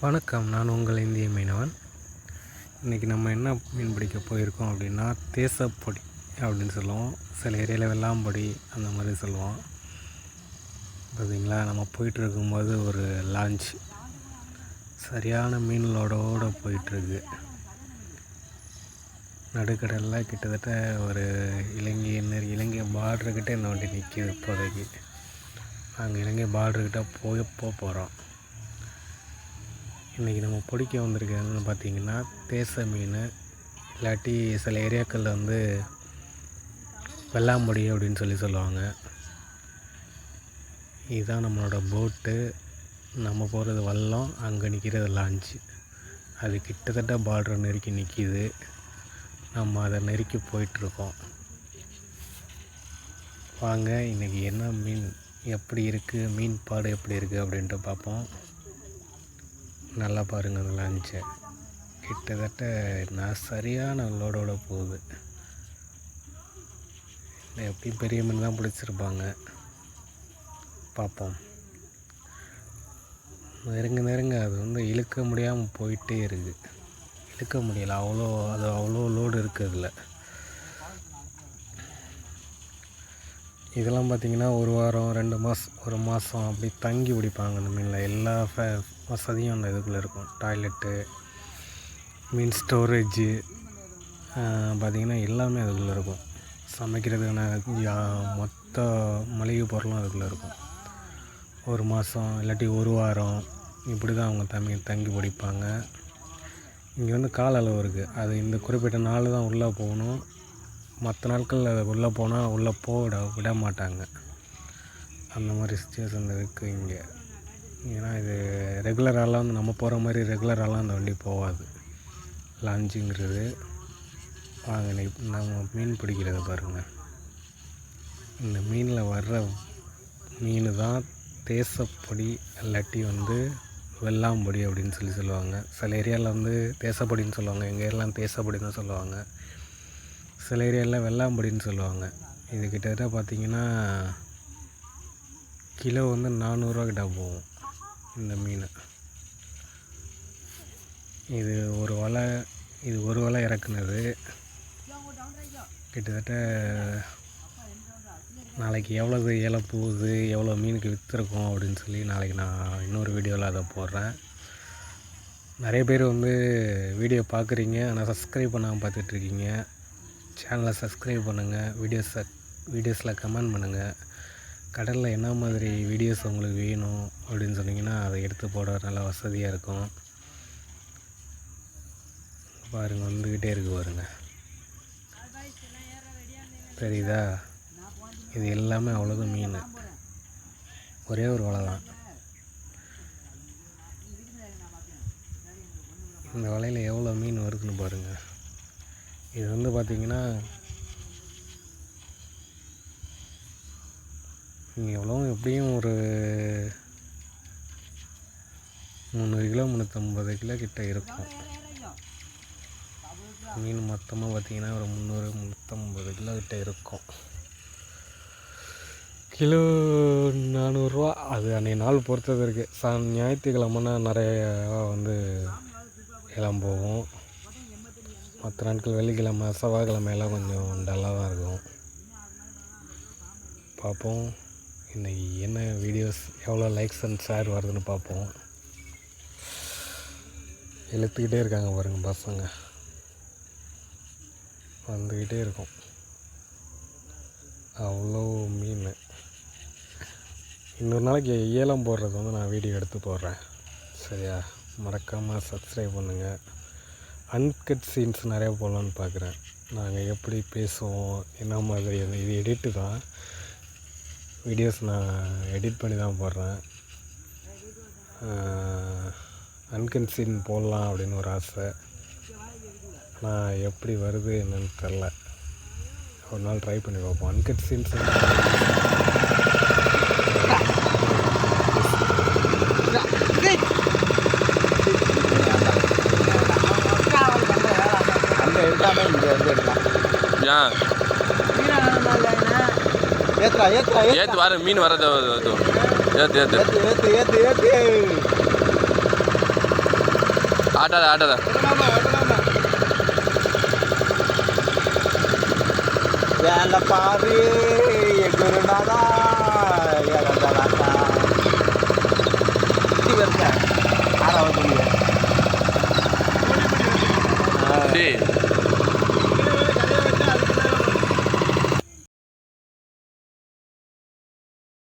வணக்கம் நான் உங்கள் இந்திய மீனவன். இன்றைக்கி நம்ம என்ன மீன் பிடிக்க போயிருக்கோம் அப்படின்னா தேசப்பொடி அப்படின்னு சொல்லுவோம். சில ஏரியாவில் வெள்ளாம்பொடி அந்த மாதிரி சொல்லுவோம். பார்த்தீங்களா? நம்ம போயிட்டு இருக்கும்போது ஒரு லான்ச் சரியான மீன் போயிட்டுருக்கு நடுக்கடலில் கிட்டத்தட்ட ஒரு இலங்கை என்ன இலங்கை பார்டர்கிட்ட இந்த வண்டி நிற்கிது இப்போதைக்கு. நாங்கள் இலங்கை பார்டர்கிட்ட போய் போக போகிறோம் இன்றைக்கி நம்ம பிடிக்க வந்திருக்கிறதுன்னு பார்த்தீங்கன்னா தேச மீன் இல்லாட்டி சில ஏரியாக்களில் வந்து வெள்ளாம்பொடி அப்படின்னு சொல்லி சொல்லுவாங்க. இதுதான் நம்மளோட போட்டு நம்ம போகிறது வல்லம் அங்கே நிற்கிறது லான்ச்சு அது கிட்டத்தட்ட பார்டர் நெருக்கி நிற்கிது நம்ம அதை நெருக்கி போயிட்டுருக்கோம். வாங்க இன்றைக்கி என்ன மீன் எப்படி இருக்குது மீன் பாடு எப்படி இருக்குது அப்படின்ட்டு பார்ப்போம். நல்லா பாருங்கள் அந்த லான்ச்சை கிட்டத்தட்ட நான் சரியான லோடோட போகுது. எப்படியும் பெரிய மீன் தான் பிடிச்சிருப்பாங்க. பார்ப்போம் நெருங்க நெருங்க அது வந்து இழுக்க முடியாமல் போயிட்டே இருக்குது இழுக்க முடியல அவ்வளோ அது அவ்வளோ லோடு இருக்குது அதில். இதெல்லாம் பார்த்திங்கன்னா ஒரு வாரம் ரெண்டு மாதம் ஒரு மாதம் அப்படி தங்கி பிடிப்பாங்க அந்த மீனில். எல்லா ஃபே வசதியும் அந்த இதுக்குள்ளே இருக்கும். டாய்லெட்டு மீன் ஸ்டோரேஜு பார்த்திங்கன்னா எல்லாமே அதுக்குள்ளே இருக்கும். சமைக்கிறதுக்கான யா- மொத்த மளிகை பொருளும் அதுக்குள்ளே இருக்கும். ஒரு மாதம் இல்லாட்டி ஒரு வாரம் இப்படி தான் அவங்க தங்கி தங்கி பிடிப்பாங்க. இங்கே வந்து கால அளவு இருக்குது அது இந்த குறிப்பிட்ட நாள் தான் உள்ளே போகணும். மற்ற நாட்களில் அது உள்ளே போனால் உள்ளே போக விட விட மாட்டாங்க. அந்த மாதிரி சுச்சுவேஷன் இருக்குது இங்கே. ஏன்னா இது ரெகுலராலாம் வந்து நம்ம போகிற மாதிரி ரெகுலராலாம் அந்த வண்டி போகாது. லான்ச்சுங்கிறது வாங்க இன்னைக்கு நம்ம மீன் பிடிக்கிறத பாருங்கள் இந்த மீனில் வர்ற மீன் தான் தேசப்பொடி இல்லாட்டி வந்து வெள்ளாம்பொடி அப்படின்னு சொல்லி சொல்லுவாங்க. சில ஏரியாவில் வந்து தேசப்பொடின்னு சொல்லுவாங்க எங்கள் ஏரியாலாம் தேசப்பொடி தான் சொல்லுவாங்க. சில ஏரியாவில் வெள்ளாம்பொடின்னு சொல்லுவாங்க. இது கிட்டத்தட்ட பார்த்தீங்கன்னா கிலோ வந்து நானூறுரூவா கிட்ட போகும். இந்த மீன். இது ஒரு வலை இது ஒரு வலை இறக்குனது. கிட்டத்தட்ட நாளைக்கு எவ்வளவு இலை போகுது எவ்வளோ மீனுக்கு விற்றுருக்கோம் அப்படின்னு சொல்லி நாளைக்கு நான் இன்னொரு வீடியோவில் அதை போடுறேன். நிறைய பேர் வந்து வீடியோ பார்க்குறீங்க ஆனால் சப்ஸ்கிரைப் பண்ணாமல் பார்த்துட்ருக்கீங்க. சேனலை சப்ஸ்கிரைப் பண்ணுங்கள் வீடியோஸை வீடியோஸில் கமெண்ட் பண்ணுங்கள் கடலில் என்ன மாதிரி வீடியோஸ் உங்களுக்கு வேணும் அப்படின்னு சொன்னீங்கன்னா அதை எடுத்து போட நல்லா வசதியாக இருக்கும். பாருங்கள் வந்துக்கிட்டே இருக்கு பாருங்க. தெரியுதா? இது எல்லாமே அவ்வளோதான் மீன். ஒரே ஒரு வலை தான். இந்த வலையில் எவ்வளோ மீன் வருதுன்னு பாருங்கள் இது வந்து பார்த்திங்கன்னா எவ்வளோ? எப்படியும் ஒரு முந்நூறு கிலோ முந்நூற்றம்பது கிலோ கிட்ட இருக்கும். மீன் மொத்தமாக பார்த்திங்கன்னா ஒரு முந்நூறு முந்நூற்றம்பது கிலோ கிட்ட இருக்கும். கிலோ நானூறுரூவா. அது அன்றைய நாள் பொறுத்தது இருக்குது சா ஞாயிற்றுக்கிழமைனா நிறைய வந்து இளம் போகும். மற்ற நாட்கள் வெள்ளிக்கிழமை செவ்வாய்க்கிழமையெல்லாம் கொஞ்சம் டல்லாக தான் இருக்கும். பார்ப்போம். இன்றைக்கி என்ன வீடியோஸ் எவ்வளோ லைக்ஸ் அண்ட் ஷேர் வருதுன்னு பார்ப்போம். இழுத்துக்கிட்டே இருக்காங்க பாருங்கள் பசங்க. வந்துக்கிட்டே இருக்கும். அவ்வளோ மீன் இன்னொரு நாளைக்கு ஏலம் போடுறது வந்து நான் வீடியோ எடுத்து போடுறேன். சரியா? மறக்காமல் சப்ஸ்கிரைப் பண்ணுங்கள் அன்கட் சீன்ஸ் நிறையா போடலான்னு பார்க்குறேன். நாங்கள் எப்படி பேசுவோம் என்ன மாதிரி அது இது எடிட்டு தான். வீடியோஸ் நான் எடிட் பண்ணி தான் போடுறேன் அன்கட் சீன் போடலாம் அப்படின்னு ஒரு ஆசை. ஆனால் எப்படி வருது என்னன்னு தெரில ஒரு நாள் ட்ரை பண்ணி பார்ப்போம். அன்கட் சீன்ஸ் இங்கே வந்து எடுக்கலாம். ஏத்து வர மீன் வரது. ஏத்து ஏத்து. ஆட்டாத ஆட்டாத. வேல பாரு வருங்க ஆறாவது